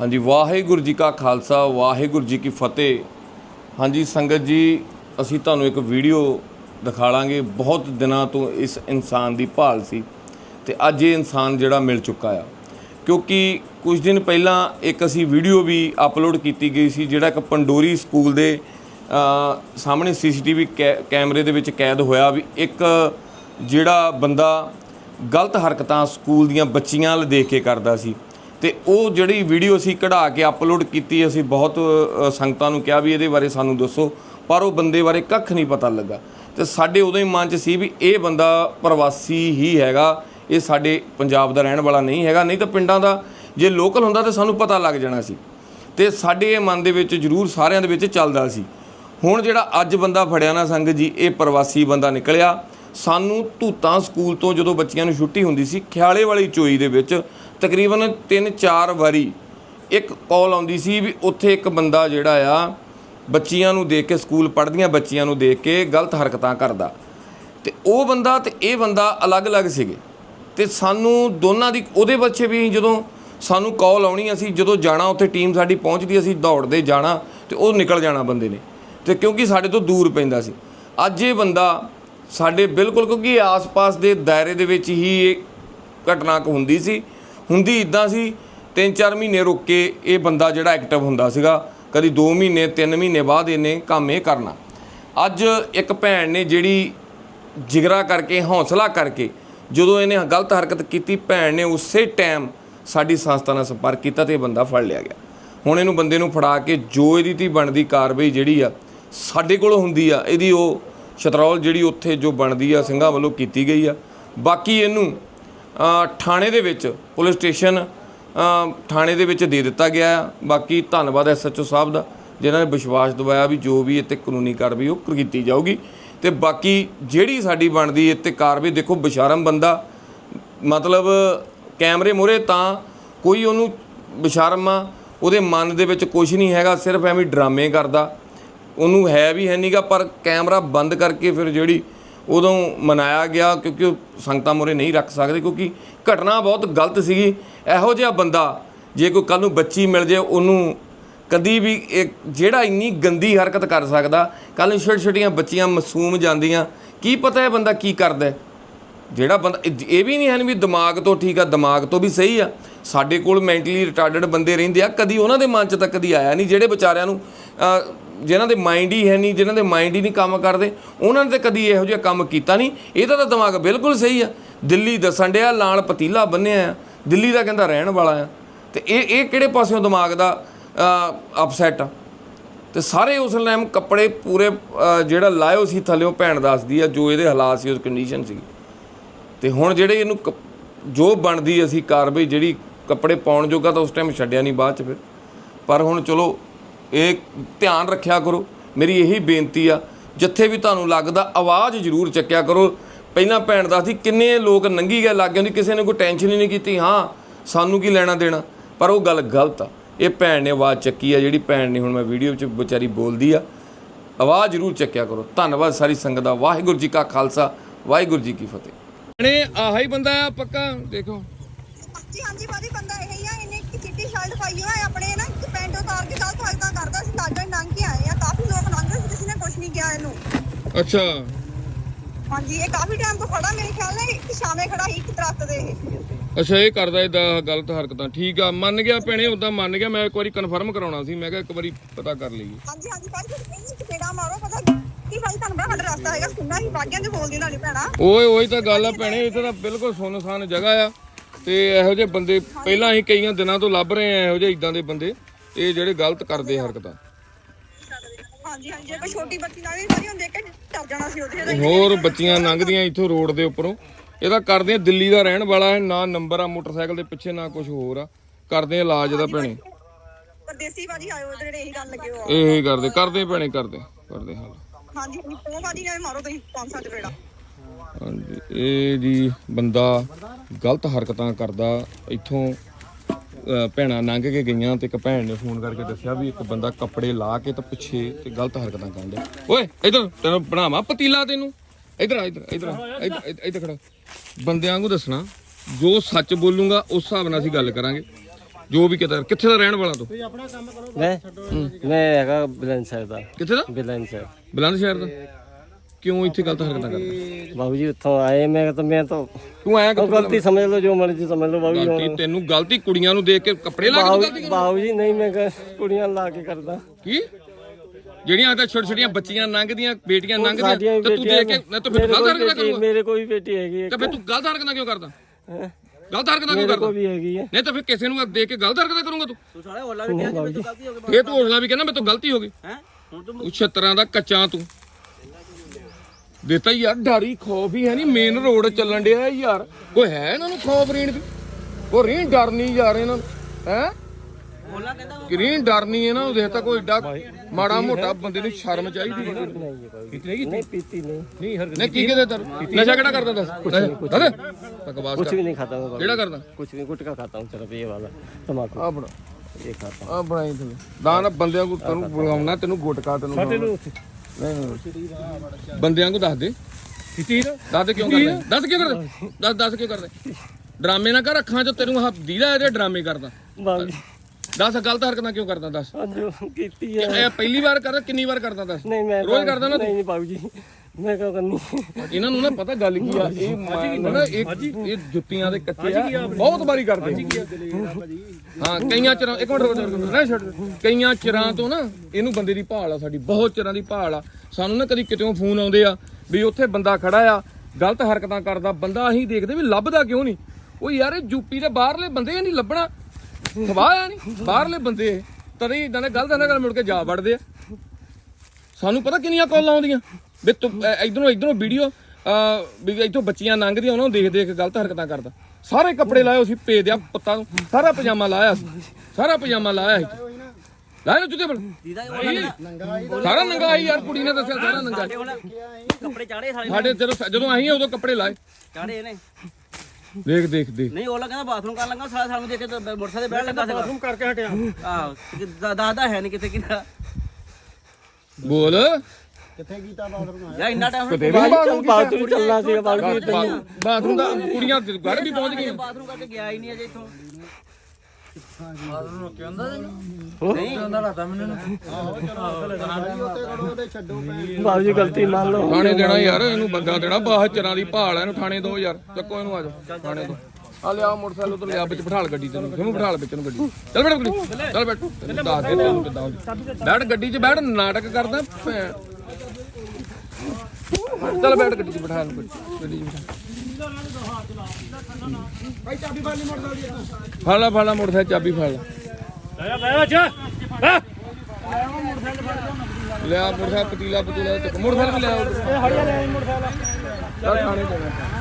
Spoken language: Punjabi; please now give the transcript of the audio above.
ਹਾਂਜੀ ਵਾਹਿਗੁਰੂ ਜੀ ਕਾ ਖਾਲਸਾ ਵਾਹਿਗੁਰੂ ਜੀ ਕੀ ਫਤਿਹ। ਹਾਂਜੀ ਸੰਗਤ ਜੀ ਅਸੀਂ ਤੁਹਾਨੂੰ ਇੱਕ ਵੀਡੀਓ ਦਿਖਾ ਲਾਂਗੇ ਬਹੁਤ ਦਿਨਾਂ ਤੋਂ ਇਸ ਇਨਸਾਨ ਦੀ ਭਾਲ ਸੀ ਤੇ ਅੱਜ ਇਹ ਇਨਸਾਨ ਜਿਹੜਾ ਮਿਲ ਚੁੱਕਾ ਆ। ਕਿਉਂਕਿ ਕੁਝ ਦਿਨ ਪਹਿਲਾਂ ਇੱਕ ਅਸੀਂ ਵੀਡੀਓ ਵੀ ਅਪਲੋਡ ਕੀਤੀ ਗਈ ਸੀ ਜਿਹੜਾ ਇੱਕ ਪੰਡੋਰੀ ਸਕੂਲ ਦੇ ਅ, ਸਾਹਮਣੇ ਸੀਸੀਟੀਵੀ ਕੈਮਰੇ ਦੇ ਵਿੱਚ ਕੈਦ ਹੋਇਆ ਵੀ ਇੱਕ ਜਿਹੜਾ ਬੰਦਾ ਗਲਤ ਹਰਕਤਾਂ ਸਕੂਲ ਦੀਆਂ ਬੱਚੀਆਂ ਵੱਲ ਦੇਖ ਕੇ ਕਰਦਾ ਸੀ। ਤੇ ਉਹ ਜਿਹੜੀ ਵੀਡੀਓ ਅਸੀਂ ਕਢਾ ਕੇ ਅਪਲੋਡ ਕੀਤੀ, ਅਸੀਂ ਬਹੁਤ ਸੰਗਤਾਂ ਨੂੰ ਕਿਹਾ ਵੀ ਇਹਦੇ ਬਾਰੇ ਸਾਨੂੰ ਦੱਸੋ, ਪਰ ਉਹ ਬੰਦੇ ਬਾਰੇ ਕੱਖ ਨਹੀਂ ਪਤਾ ਲੱਗਾ। ਤੇ ਸਾਡੇ ਉਦੋਂ ਹੀ ਮਨ 'ਚ ਸੀ ਵੀ ਇਹ ਬੰਦਾ ਪ੍ਰਵਾਸੀ ਹੀ ਹੈਗਾ, ਇਹ ਸਾਡੇ ਪੰਜਾਬ ਦਾ ਰਹਿਣ ਵਾਲਾ ਨਹੀਂ ਹੈਗਾ, ਨਹੀਂ ਤਾਂ ਪਿੰਡਾਂ ਦਾ, ਜੇ ਲੋਕਲ ਹੁੰਦਾ ਤਾਂ ਸਾਨੂੰ ਪਤਾ ਲੱਗ ਜਾਣਾ ਸੀ। ਤੇ ਸਾਡੇ ਇਹ ਮਨ ਦੇ ਵਿੱਚ ਜ਼ਰੂਰ ਸਾਰਿਆਂ ਦੇ ਵਿੱਚ ਚੱਲਦਾ ਸੀ। ਹੁਣ ਜਿਹੜਾ ਅੱਜ ਬੰਦਾ ਫੜਿਆ ਨਾ ਸੰਗਤ ਜੀ, ਇਹ ਪ੍ਰਵਾਸੀ ਬੰਦਾ ਨਿਕਲਿਆ। ਸਾਨੂੰ ਧੂਤਾਂ ਸਕੂਲ ਤੋਂ ਜਦੋਂ ਬੱਚਿਆਂ ਨੂੰ ਛੁੱਟੀ ਹੁੰਦੀ ਸੀ, ਖਿਆਲੇ ਵਾਲੀ ਚੋਈ ਦੇ ਵਿੱਚ ਤਕਰੀਬਨ 3-4 ਵਾਰੀ ਇੱਕ ਕਾਲ ਆਉਂਦੀ ਸੀ ਵੀ ਉੱਥੇ ਇੱਕ ਬੰਦਾ ਜਿਹੜਾ ਆ, ਬੱਚੀਆਂ ਨੂੰ ਦੇਖ ਕੇ, ਸਕੂਲ ਪੜ੍ਹਦੀਆਂ ਬੱਚੀਆਂ ਨੂੰ ਦੇਖ ਕੇ ਗਲਤ ਹਰਕਤਾਂ ਕਰਦਾ। ਤੇ ਉਹ ਬੰਦਾ ਤੇ ਇਹ ਬੰਦਾ ਅਲੱਗ-ਅਲੱਗ ਸੀਗੇ। ਤੇ ਸਾਨੂੰ ਦੋਨਾਂ ਦੀ, ਉਹਦੇ ਬੱਚੇ ਵੀ ਜਦੋਂ ਸਾਨੂੰ ਕਾਲ ਆਉਣੀ ਅਸੀਂ ਜਦੋਂ ਜਾਣਾ, ਉੱਥੇ ਟੀਮ ਸਾਡੀ ਪਹੁੰਚਦੀ, ਅਸੀਂ ਦੌੜਦੇ ਜਾਣਾ ਤੇ ਉਹ ਨਿਕਲ ਜਾਣਾ ਬੰਦੇ ਨੇ। ਤੇ ਕਿਉਂਕਿ ਸਾਡੇ ਤੋਂ ਦੂਰ ਪੈਂਦਾ ਸੀ। ਅੱਜ ਇਹ ਬੰਦਾ ਸਾਡੇ ਬਿਲਕੁਲ, ਕਿਉਂਕਿ ਆਸ-ਪਾਸ ਦੇ ਦਾਇਰੇ ਦੇ ਵਿੱਚ ਹੀ ਇਹ ਘਟਨਾ ਕੁ ਹੁੰਦੀ ਸੀ। ਹੁੰਦੀ ਇਦਾਂ ਸੀ 3-4 ਮਹੀਨੇ ਰੁਕ ਕੇ ਇਹ ਬੰਦਾ ਜਿਹੜਾ ਐਕਟਿਵ ਹੁੰਦਾ ਸੀਗਾ, ਕਦੀ 2 ਮਹੀਨੇ 3 ਮਹੀਨੇ ਬਾਅਦ ਇਹਨੇ ਕੰਮ ਇਹ ਕਰਨਾ। ਅੱਜ ਇੱਕ ਭੈਣ ਨੇ ਜਿਹੜੀ ਜਿਗਰਾ ਕਰਕੇ, ਹੌਸਲਾ ਕਰਕੇ ਜਦੋਂ ਇਹਨੇ ਗਲਤ ਹਰਕਤ ਕੀਤੀ, ਭੈਣ ਨੇ ਉਸੇ ਟਾਈਮ ਸਾਡੀ ਸੰਸਥਾ ਨਾਲ ਸੰਪਰਕ ਕੀਤਾ ਤੇ ਇਹ ਬੰਦਾ ਫੜ ਲਿਆ ਗਿਆ। ਹੁਣ ਇਹਨੂੰ ਬੰਦੇ ਨੂੰ ਫੜਾ ਕੇ ਜੋ ਇਹਦੀ ਤੀ ਬਣਦੀ ਕਾਰਵਾਈ ਜਿਹੜੀ ਆ, ਸਾਡੇ ਕੋਲ ਹੁੰਦੀ ਆ, ਇਹਦੀ ਉਹ ਸ਼ਤਰੌਲ ਜਿਹੜੀ ਉੱਥੇ ਜੋ ਬਣਦੀ ਆ, ਸਿੰਘਾਂ ਵੱਲੋਂ ਕੀਤੀ ਗਈ ਆ। ਬਾਕੀ ਇਹਨੂੰ ਥਾਣੇ ਦੇ ਵਿੱਚ, ਪੁਲਿਸ ਸਟੇਸ਼ਨ ਥਾਣੇ ਦੇ ਵਿੱਚ ਦੇ ਦਿੱਤਾ ਗਿਆ ਆ। ਬਾਕੀ ਧੰਨਵਾਦ ਐਸਐਚਓ ਸਾਹਿਬ ਦਾ, ਜਿਨ੍ਹਾਂ ਨੇ ਵਿਸ਼ਵਾਸ ਦਿਵਾਇਆ ਵੀ ਜੋ ਵੀ ਇੱਥੇ ਕਾਨੂੰਨੀ ਕਾਰਵਾਈ ਉਹ ਕੀਤੀ ਜਾਊਗੀ। ਤੇ ਬਾਕੀ ਜਿਹੜੀ ਸਾਡੀ ਬਣਦੀ ਇੱਥੇ ਕਾਰਵਾਈ, ਦੇਖੋ ਬਿਸ਼ਰਮ ਬੰਦਾ, ਮਤਲਬ ਕੈਮਰੇ ਮੂਹਰੇ ਤਾਂ ਕੋਈ ਉਹਨੂੰ ਬਿਸ਼ਰਮ ਆ, ਉਹਦੇ ਮਨ ਦੇ ਵਿੱਚ ਕੁਝ ਨਹੀਂ ਹੈਗਾ, ਸਿਰਫ ਐਵੇਂ ਡਰਾਮੇ ਕਰਦਾ। ਉਹਨੂੰ ਹੈ ਵੀ ਹੈ ਨਹੀਂਗਾ ਪਰ ਕੈਮਰਾ ਬੰਦ ਕਰਕੇ ਫਿਰ ਜਿਹੜੀ ਉਦੋਂ ਮਨਾਇਆ ਗਿਆ ਕਿਉਂਕਿ ਉਹ ਸੰਗਤਾਂ ਮੂਹਰੇ ਨਹੀਂ ਰੱਖ ਸਕਦੇ ਕਿਉਂਕਿ ਘਟਨਾ ਬਹੁਤ ਗਲਤ ਸੀਗੀ। ਇਹੋ ਜਿਹਾ ਬੰਦਾ ਜੇ ਕੋਈ ਕੱਲ ਨੂੰ ਬੱਚੀ ਮਿਲ ਜੇ, ਉਹਨੂੰ ਕਦੀ ਵੀ ਇਹ ਜਿਹੜਾ ਇੰਨੀ ਗੰਦੀ ਹਰਕਤ ਕਰ ਸਕਦਾ ਕੱਲ ਨੂੰ ਛੋਟੀਆਂ ਛੋਟੀਆਂ ਬੱਚੀਆਂ ਮਾਸੂਮ ਜਾਂਦੀਆਂ, ਕੀ ਪਤਾ ਇਹ ਬੰਦਾ ਕੀ ਕਰਦਾ ਜਿਹੜਾ ਬੰਦਾ, ਇਹ- ਵੀ ਨਹੀਂ ਹਨ ਵੀ ਦਿਮਾਗ ਤੋਂ ਠੀਕ ਆ, ਦਿਮਾਗ ਤੋਂ ਵੀ ਸਹੀ ਆ। ਸਾਡੇ ਕੋਲ ਮੈਂਟਲੀ ਰਿਟਾਰਡਡ ਬੰਦੇ ਰਹਿੰਦੇ ਆ, ਕਦੀ ਉਹਨਾਂ ਦੇ ਮਨ 'ਚ ਤਾਂ ਕਦੀ ਆਇਆ ਨਹੀਂ, ਜਿਹੜੇ ਵਿਚਾਰਿਆਂ ਨੂੰ ਜਿਨ੍ਹਾਂ ਦੇ ਮਾਈਂਡ ਹੀ ਹੈ ਨਹੀਂ, ਜਿਨ੍ਹਾਂ ਦੇ ਮਾਈਂਡ ਹੀ ਨਹੀਂ ਕੰਮ ਕਰਦੇ, ਉਹਨਾਂ ਨੇ ਤਾਂ ਕਦੀ ਇਹੋ ਜਿਹਾ ਕੰਮ ਕੀਤਾ ਨਹੀਂ। ਇਹਦਾ ਤਾਂ ਦਿਮਾਗ ਬਿਲਕੁਲ ਸਹੀ ਆ। ਦਿੱਲੀ ਦੱਸਣ ਡਿਆ, ਲਾਲ ਪਤੀਲਾ ਬੰਨਿਆ ਆ। ਦਿੱਲੀ ਦਾ ਕਹਿੰਦਾ ਰਹਿਣ ਵਾਲਾ ਆ। ਤੇ ਇਹ ਇਹ ਕਿਹੜੇ ਪਾਸਿਓਂ ਦਿਮਾਗ ਦਾ ਅਪਸੈਟ ਆ? ਤੇ ਸਾਰੇ ਉਸ ਟਾਈਮ ਕੱਪੜੇ ਪੂਰੇ ਜਿਹੜਾ ਲਾਇਓ ਸੀ ਥੱਲਿਓ ਭੈਣ ਦੱਸਦੀ ਆ, ਜੋ ਇਹਦੇ ਹਾਲਾਤ ਸੀ ਉਸ ਕੰਡੀਸ਼ਨ ਸੀ ਤੇ ਹੁਣ ਜਿਹੜੇ ਇਹਨੂੰ ਕ- ਜੋ ਬਣਦੀ ਅਸੀਂ ਕਾਰਵਾਈ ਜਿਹੜੀ ਕੱਪੜੇ ਪਾਉਣ ਜੋਗਾ ਤਾਂ ਉਸ ਟਾਈਮ ਛੱਡਿਆ ਨਹੀਂ ਬਾਅਦ ਚ ਫਿਰ। ਪਰ ਹੁਣ ਚਲੋ ਇਹ ਧਿਆਨ ਰੱਖਿਆ ਕਰੋ। ਮੇਰੀ ਇਹੀ ਬੇਨਤੀ ਆ ਜਿੱਥੇ ਵੀ ਤੁਹਾਨੂੰ ਲੱਗਦਾ ਆਵਾਜ਼ ਜ਼ਰੂਰ ਚੱਕਿਆ ਕਰੋ। ਪਹਿਲਾਂ ਭੈਣ ਦੱਸਦੀ ਕਿੰਨੇ ਲੋਕ ਨੰਗੀ ਗਏ ਲੱਗ ਜਾਂਦੀ ਕਿਸੇ ਨੇ ਕੋਈ ਟੈਨਸ਼ਨ ਹੀ ਨਹੀਂ ਕੀਤੀ। ਹਾਂ ਸਾਨੂੰ ਕੀ ਲੈਣਾ ਦੇਣਾ? ਪਰ ਉਹ ਗੱਲ ਗਲਤ ਆ। ਇਹ ਭੈਣ ਨੇ ਆਵਾਜ਼ ਚੱਕੀ ਆ ਜਿਹੜੀ ਭੈਣ ਨੇ ਹੁਣ ਮੈਂ ਵੀਡੀਓ 'ਚ ਵਿਚਾਰੀ ਬੋਲਦੀ ਆ। ਆਵਾਜ਼ ਜ਼ਰੂਰ ਚੱਕਿਆ ਕਰੋ। ਧੰਨਵਾਦ ਸਾਰੀ ਸੰਗਤ ਦਾ। ਵਾਹਿਗੁਰੂ ਜੀ ਕਾ ਖਾਲਸਾ ਵਾਹਿਗੁਰੂ ਜੀ ਕੀ ਫਤਿਹ। ਨੇ ਆਹ ਹੀ ਬੰਦਾ ਆ ਪੱਕਾ ਦੇਖੋ। ਹਾਂਜੀ ਹਾਂਜੀ ਭਾਜੀ ਬੰਦਾ ਇਹ ਹੀ ਆ। ਸ਼ਰਟ ਪਾਈ ਹੋਇਆ ਆਪਣੇ ਨਾ ਇੱਕ ਪੈਂਟ ਉਤਾਰ ਕੇ ਗਲਤ ਹਰਕਤਾਂ ਕਰਦਾ ਸੀ ਲਾਗਣ ਲੰਘ ਕੇ ਆਏ ਆ ਕਾਫੀ ਲੋਕ ਲੰਘ ਰਹੇ ਸੀ ਕਿਸੇ ਨੇ ਕੁਝ ਨਹੀਂ ਕਿਹਾ ਇਹਨੂੰ। ਅੱਛਾ। ਹਾਂਜੀ ਇਹ ਕਾਫੀ ਟਾਈਮ ਤੋਂ ਖੜਾ ਮੇਰੇ ਖਿਆਲ ਨਾਲ ਇੱਕ ਸ਼ਾਮੇ ਖੜਾ ਸੀ ਇੱਕ ਦਰਖਤ ਦੇ ਇਹ। ਅੱਛਾ ਇਹ ਕਰਦਾ ਇਦਾਂ ਗਲਤ ਹਰਕਤਾਂ ਠੀਕ ਆ ਮੰਨ ਗਿਆ ਭੈਣੇ ਉਦਾਂ ਮੰਨ ਗਿਆ ਮੈਂ ਇੱਕ ਵਾਰੀ ਕਨਫਰਮ ਕਰਾਉਣਾ ਸੀ ਮੈਂ ਕਿਹਾ ਇੱਕ ਵਾਰੀ ਪਤਾ ਕਰ ਲਈਏ। ਹਾਂਜੀ ਹਾਂਜੀ ਭਾਜੀ ਤੁਸੀਂ ਕਹਿੰਦੇ ਚਪੇੜਾ ਮਾਰੋ ਪਤਾ ਕੀ ਭਾਈ ਤੁਹਾਨੂੰ ਬੜਾ ਸਾਡਾ ਰਸਤਾ ਹੈਗਾ ਸੁਣਨਾ ਹੀ ਬਾਗਿਆਂ ਦੇ ਬੋਲਦੀ ਨਾਲ ਭੈਣਾ। ਓਏ ਉਹੀ ਤਾਂ ਗੱਲ ਆ ਭੈਣੇ ਇੱਥੇ ਤਾਂ ਬਿਲਕੁਲ ਸੁੰਨਸਾਨ ਜਗ੍ਹਾ ਆ। ਤੇ ਇਹੋ ਜਿਹੇ ਬੰਦੇ ਪਹਿਲਾਂ ਅਸੀਂ ਕਈਆਂ ਦਿਨਾਂ ਤੋਂ ਲੱਭ ਰਹੇ ਆ ਇਹੋ ਜਿਹੇ ਇਦਾਂ ਦੇ ਬੰਦੇ ਇਹ ਜਿਹੜੇ ਗਲਤ ਕਰਦੇ ਹਰਕਤਾਂ। ਹਾਂਜੀ ਹਾਂਜੀ ਜੇ ਕੋਈ ਛੋਟੀ ਬੱਚੀ ਨਾਲ ਵੀ ਭਾਜੀ ਹੁਣ ਦੇਖ ਕੇ ਡਰ ਜਾਣਾ ਸੀ ਉਹਦੇ ਹੋਰ ਬੱਚੀਆਂ ਲੰਘਦੀਆਂ ਇੱਥੋਂ ਰੋਡ ਦੇ ਉੱਪਰੋਂ। ਇਹਦਾ ਕਰਦੇ ਆ ਦਿੱਲੀ ਦਾ ਰਹਿਣ ਵਾਲਾ ਹੈ ਨਾ ਨੰਬਰ ਆ ਮੋਟਰਸਾਈਕਲ ਦੇ ਪਿੱਛੇ ਨਾ ਕੁਝ ਹੋਰ ਆ। ਕਰਦੇ ਆ ਇਲਾਜ ਦਾ ਭੈਣੇ। ਪਰਦੇਸੀ ਭਾਜੀ ਆਇਓ ਜਿਹੜੇ ਇਹੀ ਗੱਲ ਲੱਗੇ ਹੋ। ਇਹ ਕਰਦੇ ਕਰਦੇ ਭੈਣੇ ਕਰਦੇ ਕਰਦੇ ਹਾਲ ਹਾਂਜੀ ਉਹ ਭਾਜੀ ਨਾਲ ਮਾਰੋ ਤੁਸੀਂ ਪੰਜ ਸੱਤ ਚਪੇੜਾ ਹਾਂਜੀ ਇਹ ਜੀ ਬੰਦਾ ਗਲਤ ਹਰਕਤਾਂ ਕਰਦਾ ਇੱਥੋਂ ਭੈਣਾਂ ਲੰਘ ਕੇ ਗਈਆਂ ਤੇ ਇੱਕ ਭੈਣ ਨੇ ਫੋਨ ਕਰਕੇ ਦੱਸਿਆ ਵੀ ਇੱਕ ਬੰਦਾ ਕੱਪੜੇ ਲਾ ਕੇ ਤਾਂ ਪਿੱਛੇ ਤੇ ਗਲਤ ਹਰਕਤਾਂ ਕਰਦਾ ਓਏ ਇਧਰ ਤੈਨੂੰ ਬਣਾਵਾ ਪਤੀਲਾ ਤੈਨੂੰ? ਇਧਰ ਆ ਇਧਰ ਇਧਰ ਇਧਰ ਇਧਰ ਖੜਾ। ਬੰਦਿਆਂ ਨੂੰ ਦੱਸਣਾ ਜੋ ਸੱਚ ਬੋਲੂਗਾ ਉਸ ਹਿਸਾਬ ਨਾਲ ਅਸੀਂ ਗੱਲ ਕਰਾਂਗੇ। ਜੋ ਵੀ ਕਿਤੇ ਕਿੱਥੇ ਦਾ ਰਹਿਣ ਵਾਲਾ ਤੂੰ? ਮੈਂ ਮੈਂ ਹੈਗਾ ਬਿਲਨ ਸਾਹਿਬ ਦਾ। ਕਿੱਥੇ ਦਾ? ਬਿਲਨ ਸਾਹਿਬ ਬਲੰਦ ਸ਼ਹਿਰ ਦਾ? ਕਿਉਂ ਇੱਥੇ ਗਲਤ ਹਰਕਤਾਂ ਕਰਦਾ? ਬਾਬੂ ਜੀ ਉੱਥੋਂ ਆਏ ਮੈਂ ਤਾਂ ਮੈਂ ਤਾਂ ਤੂੰ ਆਇਆ ਉਹ ਕਿ ਗਲਤੀ ਸਮਝ ਲਓ ਜੋ ਮਰਜ਼ੀ ਸਮਝ ਲਓ ਬਾਬੂ ਜੀ ਗਲਤੀ ਤੈਨੂੰ ਗਲਤੀ ਕੁੜੀਆਂ ਨੂੰ ਦੇਖ ਕੇ ਕੱਪੜੇ ਲਾ ਕੇ ਤੂੰ ਗਲਤੀ ਬਾਬੂ ਬਾਬੂ ਜੀ ਨਹੀਂ ਮੈਂ ਕ- ਕੁੜੀਆਂ ਲਾ ਕੇ ਕਰਦਾ। ਕੀ? ਜਿਹੜੀਆਂ ਤਾਂ ਛੋਟੀ ਛੋਟੀਆਂ ਬੱਚੀਆਂ ਲੰਘਦੀਆਂ ਬੇਟੀਆਂ ਲੰਘਦੀਆਂ ਵੀ ਤੇ ਤੂੰ ਦੇਖ ਕੇ ਨਾ ਤੂੰ ਫਿਰ ਮੇਰੇ ਗਲਤ ਕੋਲ ਹਰਕਤਾਂ ਬੇਟੀ- ਕਰੂਗਾ ਮੇਰੇ ਕੋਈ ਬੇਟੀ ਹੈਗੀ ਹੈ ਤਾਂ ਫਿਰ ਤੂੰ ਗਲਤ ਹਰਕਤਾਂ ਕਿਉਂ ਕਰਦਾ? ਹੈਂ? ਗਲਤ ਹਰਕਤਾਂ ਕਿਉਂ ਮੇਰੇ ਕਰਦਾ? ਕੋਲ ਵੀ ਹੈਗੀ ਹੈ। ਨਹੀਂ ਤਾਂ ਫਿਰ ਕਿਸੇ ਨੂੰ ਦੇਖ ਕੇ ਗਲਤ ਹਰਕਤਾਂ ਕਰੂੰਗਾ ਤੂੰ। ਨਹੀਂ ਬਾਬੂ ਜੀ ਇਹ ਤੂੰ ਹੌਸਲਾ ਵੀ ਕਹਿੰਦਾ ਮੇਰੇ ਤੋਂ ਗਲਤੀ ਹੋ ਗਈ। ਹੈ? ਤੂੰ ਛਤਰਾਂ ਦਾ ਕੱਚਾ ਤੂੰ। ਦੇਤਾ ਯਾਰ ਡਾਰੀ ਖੌਫ ਹੀ ਹੈ ਨਹੀਂ ਮੇਨ ਰੋਡ ਚੱਲਣ ਡਿਆ ਯਾਰ। ਕੋਈ ਹੈ ਇਹਨਾਂ ਨੂੰ ਖੌਫ ਰੀਣ ਦੀ ਉਹ ਰੀਣ ਡਰਨੀ ਯਾਰ ਇਹਨਾਂ ਹੈ? ਬੋਲਾ ਕਹਿੰਦਾ ਰੀਣ ਡਰਨੀ ਇਹਨਾਂ ਨੂੰ ਦੇਤਾ ਕੋਈ ਏਡਾ ਮਾੜਾ ਮੋਟਾ ਬੰਦੇ ਨੂੰ ਸ਼ਰਮ ਚਾਹੀਦੀ ਨਹੀਂ ਨਹੀਂ ਕੀ ਕਿਤੇ ਤਰ ਨਸ਼ਾ ਕਿਹੜਾ ਕਰਦਾ ਦੱਸ? ਕੁਝ ਨਹੀਂ ਕੁਝ ਵੀ ਨਹੀਂ ਖਾਤਾ ਕਿਹੜਾ ਕਰਦਾ? ਕੁਝ ਨਹੀਂ ਗੁਟਕਾ ਖਾਤਾ ਹਾਂ ਸਿਰਫ ਇਹ ਵਾਲਾ ਤਮਾਕੂ। ਆ ਬਣਾ। ਇਹ ਖਾਤਾ ਆ ਬਣਾਈ ਤੂੰ। ਦਾਨ ਬੰਦਿਆਂ ਨੂੰ ਤੈਨੂੰ ਬੁਲਾਉਣਾ ਤੈਨੂੰ ਗੁਟਕਾ ਤੈਨੂੰ ਸਾਡੇ ਨੂੰ ਬੰਦਿਆਂ ਨੂੰ ਦੱਸ ਦੇ। ਕਿਤੀ ਦੱਸ ਦੇ ਕਿਉਂ ਕਰਦੇ? ਦੱਸ ਕਿਉਂ ਕਰਦੇ? ਦੱਸ ਦੱਸ ਕਿਉਂ ਕਰਦੇ? ਡਰਾਮੇ ਨਾ ਕਰ ਅੱਖਾਂ 'ਚ ਤੈਨੂੰ ਆਹ ਦੀਦਾ ਇਹਦੇ ਡਰਾਮੇ ਕਰਦਾ। ਦੱਸ ਗਲਤ ਹਰਕਤਾਂ ਕਿਉਂ ਕਰਦਾ ਦੱਸ? ਅੱਜ ਕੀਤੀ ਹੈ ਪਹਿਲੀ ਵਾਰ ਕਰਦਾ ਕਿੰਨੀ ਵਾਰ ਕਰਦਾ ਦੱਸ? ਨਹੀਂ ਮੈਂ ਰੋਜ਼ ਕਰਦਾ ਨਾ ਨਹੀਂ ਨਹੀਂ ਬਾਬੂ ਜੀ। ਮੈਂ ਕਿਉਂ ਕਰਨੀ ਇਹਨਾਂ ਨੂੰ ਨਾ ਪਤਾ ਗੱਲ ਕੀ ਆ ਇਹ ਨਾ ਇਹ ਇਹ ਜੁੱਤੀਆਂ ਦੇ ਕੱਚੇ ਆ ਬਹੁਤ ਵਾਰੀ ਕਰਦੇ ਹਾਂ ਕਈਆਂ ਚਿਰਾਂ ਇੱਕ ਮਿੰਟ ਰੁਕ ਜਾ ਨਾ ਛੱਡ। ਕਈਆਂ ਚਿਰਾਂ ਤੋਂ ਨਾ ਇਹਨੂੰ ਬੰਦੇ ਦੀ ਭਾਲ ਆ ਸਾਡੀ ਬਹੁਤ ਚਿਰਾਂ ਦੀ ਭਾਲ ਆ। ਸਾਨੂੰ ਨਾ ਕਦੀ ਕਿਤੇੋਂ ਫੋਨ ਆਉਂਦੇ ਆ ਵੀ ਉੱਥੇ ਬੰਦਾ ਖੜਾ ਆ ਗਲਤ ਹਰਕਤਾਂ ਕਰਦਾ ਬੰਦਾ ਅਸੀਂ ਦੇਖਦੇ ਵੀ ਲੱਭਦਾ ਕਿਉਂ ਨਹੀਂ? ਉਹ ਯਾਰ ਇਹ ਯੂਪੀ ਦੇ ਬਾਹਰਲੇ ਬੰਦੇ ਨਹੀਂ ਲੱਭਣਾ। ਖਵਾਇਆ ਨਹੀਂ ਬਾਹਰਲੇ ਬੰਦੇ ਤਦੇ ਇਦਾਂ ਦੇ ਗਲਤ ਨਾਲ ਮੁੜ ਕੇ ਜਾ ਵੜਦੇ ਆ। ਸਾਨੂੰ ਪਤਾ ਕਿੰਨੀਆਂ ਕਾਲਾਂ ਆਉਂਦੀਆਂ। ਵੀ ਤੂੰ ਇੱਧਰੋਂ ਇੱਧਰੋਂ ਵੀਡੀਓ ਵੀ ਇੱਥੋਂ ਬੱਚੀਆਂ ਲੰਘਦੀਆਂ ਉਹਨਾਂ ਨੂੰ ਦੇਖ ਦੇਖ ਗਲਤ ਹਰਕਤਾਂ ਕਰਦਾ। ਸਾਰੇ ਕੱਪੜੇ ਲਾਏ ਸੀ ਪੇ ਦਿਆ ਪੁੱਤਾਂ ਨੂੰ। ਸਾਰਾ ਪਜਾਮਾ ਲਾਇਆ ਸੀ। ਸਾਰਾ ਪਜਾਮਾ ਲਾਇਆ ਸੀ। ਲਾਇਆ ਜੁੱਤੇ ਬਲ ਸਾਰਾ ਨੰਗਾ ਸੀ ਯਾਰ ਕੁੜੀ ਨੇ ਦੱਸਿਆ ਸਾਰਾ ਨੰਗਾ। ਕੱਪੜੇ ਚਾੜੇ ਸਾਡੇ ਜਦੋਂ ਜਦੋਂ ਅਸੀਂ ਉਦੋਂ ਕੱਪੜੇ ਲਾਏ। ਚਾੜੇ ਨੇ ਦੇਖ ਦੇਖ ਦੇਖ। ਨਹੀਂ ਉਹ ਕਹਿੰਦਾ ਬਾਥਰੂਮ ਕਰਨ ਲੱਗਾ ਸਾਲਾ ਸਾਨੂੰ ਦੇਖ ਕੇ ਤਾਂ ਮੋਟਰਸਾਈਕਲ ਤੇ ਬਹਿਣ ਲੱਗਾ ਸੀ ਬਾਥਰੂਮ ਕਰਕੇ ਹਟਿਆ। ਆਹ ਦਾਦਾ ਹੈ ਨਹੀਂ ਕਿਤੇ ਕਿੰਨਾ ਬੋਲ। ਕਿੱਥੇ ਕੀਤਾ ਬਾਥਰੂਮ ਆਇਆ? ਇੰਨਾ ਟਾਈਮ ਕਦੇ ਬਾਥਰੂਮ ਚੱਲਣਾ ਸੀ ਬਾਥਰੂਮ ਬਾਥਰੂਮ ਦਾ ਕੁੜੀਆਂ ਗੜ ਵੀ ਪਹੁੰਚ ਗਈਆਂ। ਬਾਥਰੂਮ ਕਰਕੇ ਗਿਆ ਹੀ ਨਹੀਂ ਅਜੇ ਇੱਥੋਂ। ਬਾਥਰੂਮ ਨੂੰ ਕਿਉਂ ਹੁੰਦਾ ਨਹੀਂ ਹੁੰਦਾ ਲੱਗਦਾ ਮੈਨੂੰ। ਆਹੋ ਚਲੋ ਉੱਤੇ ਖੜੋ ਉਹਦੇ ਛੱਡੋ ਪੈਣ ਬਾਬੂ ਜੀ ਗਲਤੀ ਮੰਨ ਲਓ। ਥਾਣੇ ਦੇਣਾ ਯਾਰ ਇਹਨੂੰ ਬੰਦਾ ਦੇਣਾ ਬਾਹਰ ਚਰਾਂ ਦੀ ਭਾਲ ਇਹਨੂੰ ਥਾਣੇ ਦੋ ਯਾਰ। ਚੱਕੋ ਇਹਨੂੰ ਆ ਜਾਓ ਥਾਣੇ ਦੋ। ਆ ਲਿਆ ਮੋਟਰਸਾਈਕਲ ਉਧਰ ਲਿਆ ਵਿੱਚ ਬਿਠਾਲ ਗੱਡੀ ਤੈਨੂੰ ਕਿਵੇਂ ਬਿਠਾਲ ਵਿੱਚ ਨੂੰ ਗੱਡੀ। ਚੱਲ ਬੈਠ ਗੱਡੀ ਚੱਲ ਬੈਠ ਦੱਸ ਦੇ ਤੈਨੂੰ ਕਿੱਦਾਂ ਬੈਠ ਗੱਡੀ 'ਚ ਬੈਠ ਨਾਟਕ ਕਰਦਾ ਚੱਲ ਬੈਠ ਗੱਡੀ 'ਚ ਬਿਠਾ ਇਹਨੂੰ ਗੱਡੀ 'ਚ ਬਿਠਾ। ਫੜ ਲਾ ਫੜ ਲਾ ਮੋਟਰਸਾਈਕਲ ਚਾਬੀ ਫੜ ਲਾ। ਲਿਆ ਮੋਟਰਸਾਈਕਲ ਪਤੀਲਾ ਪਤੀਲਾ ਮੋਟਰਸਾਈਕਲ ਵੀ ਲਿਆ ਚੱਲ ਥਾਣੇ ਜਾਣਾ।